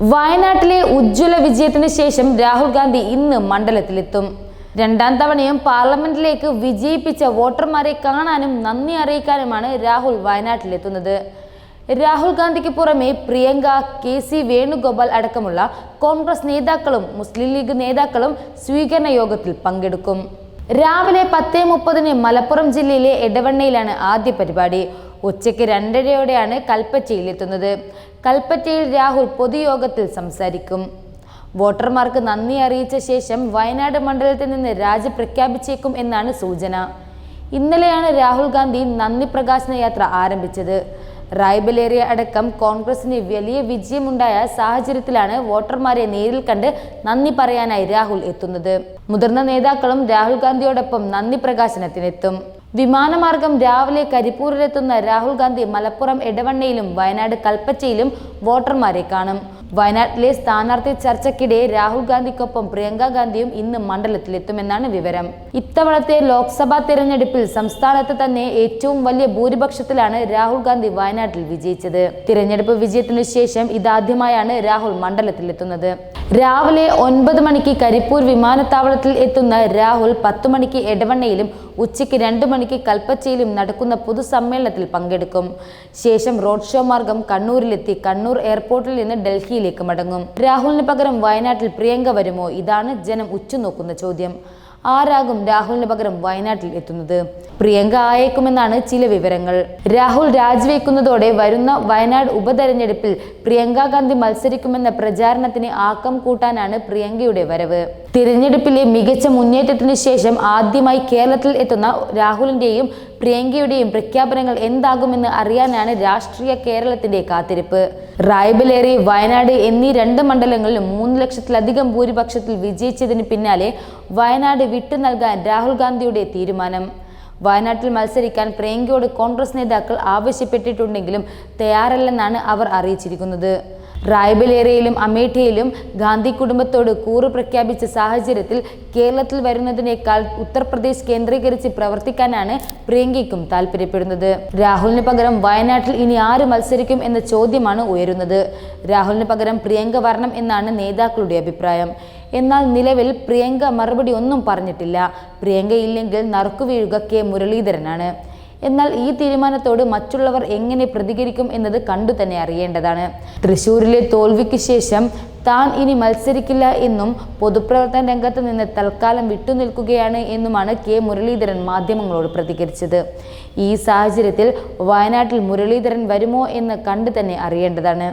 വയനാട്ടിലെ ഉജ്ജ്വല വിജയത്തിന് ശേഷം രാഹുൽ ഗാന്ധി ഇന്ന് മണ്ഡലത്തിലെത്തും. രണ്ടാം തവണയും പാർലമെന്റിലേക്ക് വിജയിപ്പിച്ച വോട്ടർമാരെ കാണാനും നന്ദി അറിയിക്കാനുമാണ് രാഹുൽ വയനാട്ടിലെത്തുന്നത്. രാഹുൽ ഗാന്ധിക്ക് പുറമെ പ്രിയങ്ക കെ സി വേണുഗോപാൽ അടക്കമുള്ള കോൺഗ്രസ് നേതാക്കളും മുസ്ലിം ലീഗ് നേതാക്കളും സ്വീകരണ യോഗത്തിൽ പങ്കെടുക്കും. രാവിലെ പത്തേ മുപ്പതിന് മലപ്പുറം ജില്ലയിലെ എടവണ്ണയിലാണ് ആദ്യ പരിപാടി. ഉച്ചയ്ക്ക് രണ്ടരയോടെയാണ് കൽപ്പറ്റയിൽ എത്തുന്നത് കൽപ്പറ്റയിൽ രാഹുൽ പൊതുയോഗത്തിൽ സംസാരിക്കും. വോട്ടർമാർക്ക് നന്ദി അറിയിച്ച ശേഷം വയനാട് മണ്ഡലത്തിൽ നിന്ന് രാജി പ്രഖ്യാപിച്ചേക്കും എന്നാണ് സൂചന. ഇന്നലെയാണ് രാഹുൽ ഗാന്ധി നന്ദി പ്രകാശന യാത്ര ആരംഭിച്ചത്. റായ്ബലേറിയ അടക്കം കോൺഗ്രസിന് വലിയ വിജയമുണ്ടായ സാഹചര്യത്തിലാണ് വോട്ടർമാരെ നേരിൽ കണ്ട് നന്ദി പറയാനായി രാഹുൽ എത്തുന്നത്. മുതിർന്ന നേതാക്കളും രാഹുൽ ഗാന്ധിയോടൊപ്പം നന്ദി പ്രകാശനത്തിനെത്തും. വിമാനമാർഗം രാവിലെ കരിപ്പൂരിലെത്തുന്ന രാഹുൽ ഗാന്ധി മലപ്പുറം എടവണ്ണയിലും വയനാട് കൽപ്പറ്റയിലും വോട്ടർമാരെ കാണും. വയനാട്ടിലെ സ്ഥാനാർത്ഥി ചർച്ചയ്ക്കിടെ രാഹുൽ ഗാന്ധിക്കൊപ്പം പ്രിയങ്ക ഗാന്ധിയും ഇന്ന് മണ്ഡലത്തിലെത്തുമെന്നാണ് വിവരം. ഇത്തവണത്തെ ലോക്സഭാ തെരഞ്ഞെടുപ്പിൽ സംസ്ഥാനത്ത് തന്നെ ഏറ്റവും വലിയ ഭൂരിപക്ഷത്തിലാണ് രാഹുൽ ഗാന്ധി വയനാട്ടിൽ വിജയിച്ചത്. തിരഞ്ഞെടുപ്പ് വിജയത്തിനു ശേഷം ഇതാദ്യമായാണ് രാഹുൽ മണ്ഡലത്തിലെത്തുന്നത്. രാവിലെ ഒൻപത് മണിക്ക് കരിപ്പൂർ വിമാനത്താവളത്തിൽ എത്തുന്ന രാഹുൽ പത്തു മണിക്ക് എടവണ്ണയിലും ഉച്ചയ്ക്ക് രണ്ട് മണിക്ക് കൽപ്പറ്റയിലും നടക്കുന്ന പൊതുസമ്മേളനത്തിൽ പങ്കെടുക്കും. ശേഷം റോഡ് ഷോ മാർഗം കണ്ണൂരിലെത്തി കണ്ണൂർ എയർപോർട്ടിൽ നിന്ന് ഡൽഹിയിലേക്ക് മടങ്ങും. രാഹുലിന് പകരം വയനാട്ടിൽ പ്രിയങ്ക വരുമോ? ഇതാണ് ജനം ഉറ്റുനോക്കുന്ന ചോദ്യം. ആരാകും രാഹുലിന് പകരം വയനാട്ടിൽ എത്തുന്നത്? പ്രിയങ്ക ആയേക്കുമെന്നാണ് ചില വിവരങ്ങൾ. രാഹുൽ രാജിവെക്കുന്നതോടെ വരുന്ന വയനാട് ഉപതെരഞ്ഞെടുപ്പിൽ പ്രിയങ്ക ഗാന്ധി മത്സരിക്കുമെന്ന പ്രചാരണത്തിന് ആക്കം കൂട്ടാനാണ് പ്രിയങ്കയുടെ വരവ്. തിരഞ്ഞെടുപ്പിലെ മികച്ച മുന്നേറ്റത്തിന് ശേഷം ആദ്യമായി കേരളത്തിൽ എത്തുന്ന രാഹുലിന്റെയും പ്രിയങ്കയുടെയും പ്രഖ്യാപനങ്ങൾ എന്താകുമെന്ന് അറിയാനാണ് രാഷ്ട്രീയ കേരളത്തിന്റെ കാത്തിരിപ്പ്. റായ്ബലേറി വയനാട് എന്നീ രണ്ട് മണ്ഡലങ്ങളിലും മൂന്ന് ലക്ഷത്തിലധികം ഭൂരിപക്ഷത്തിൽ വിജയിച്ചതിന് പിന്നാലെ വയനാട് വിട്ടു നൽകാൻ രാഹുൽ ഗാന്ധിയുടെ തീരുമാനം. വയനാട്ടിൽ മത്സരിക്കാൻ പ്രിയങ്കയോട് കോൺഗ്രസ് നേതാക്കൾ ആവശ്യപ്പെട്ടിട്ടുണ്ടെങ്കിലും തയ്യാറല്ലെന്നാണ് അവർ അറിയിച്ചിരിക്കുന്നത്. റായ്ബലേറിയയിലും അമേഠിയിലും ഗാന്ധി കുടുംബത്തോട് കൂറ് പ്രഖ്യാപിച്ച സാഹചര്യത്തിൽ കേരളത്തിൽ വരുന്നതിനേക്കാൾ ഉത്തർപ്രദേശ് കേന്ദ്രീകരിച്ച് പ്രവർത്തിക്കാനാണ് പ്രിയങ്കയ്ക്കും താല്പര്യപ്പെടുന്നത് രാഹുലിന് പകരം വയനാട്ടിൽ ഇനി ആര് മത്സരിക്കും എന്ന ചോദ്യമാണ് ഉയരുന്നത്. രാഹുലിന് പകരം പ്രിയങ്ക വരണം എന്നാണ് നേതാക്കളുടെ അഭിപ്രായം. എന്നാൽ നിലവിൽ പ്രിയങ്ക മറുപടി ഒന്നും പറഞ്ഞിട്ടില്ല. പ്രിയങ്ക ഇല്ലെങ്കിൽ നറുക്കുവീഴുക കെ മുരളീധരനാണ്. എന്നാൽ ഈ തീരുമാനത്തോട് മറ്റുള്ളവർ എങ്ങനെ പ്രതികരിക്കും എന്നത് കണ്ടു തന്നെ അറിയേണ്ടതാണ്. തൃശൂരിലെ തോൽവിക്ക് ശേഷം താൻ ഇനി മത്സരിക്കില്ല എന്നും പൊതുപ്രവർത്തന രംഗത്ത് നിന്ന് തൽക്കാലം വിട്ടുനിൽക്കുകയാണ് എന്നുമാണ് കെ മുരളീധരൻ മാധ്യമങ്ങളോട് പ്രതികരിച്ചത്. ഈ സാഹചര്യത്തിൽ വയനാട്ടിൽ മുരളീധരൻ വരുമോ എന്ന് കണ്ടു തന്നെ അറിയേണ്ടതാണ്.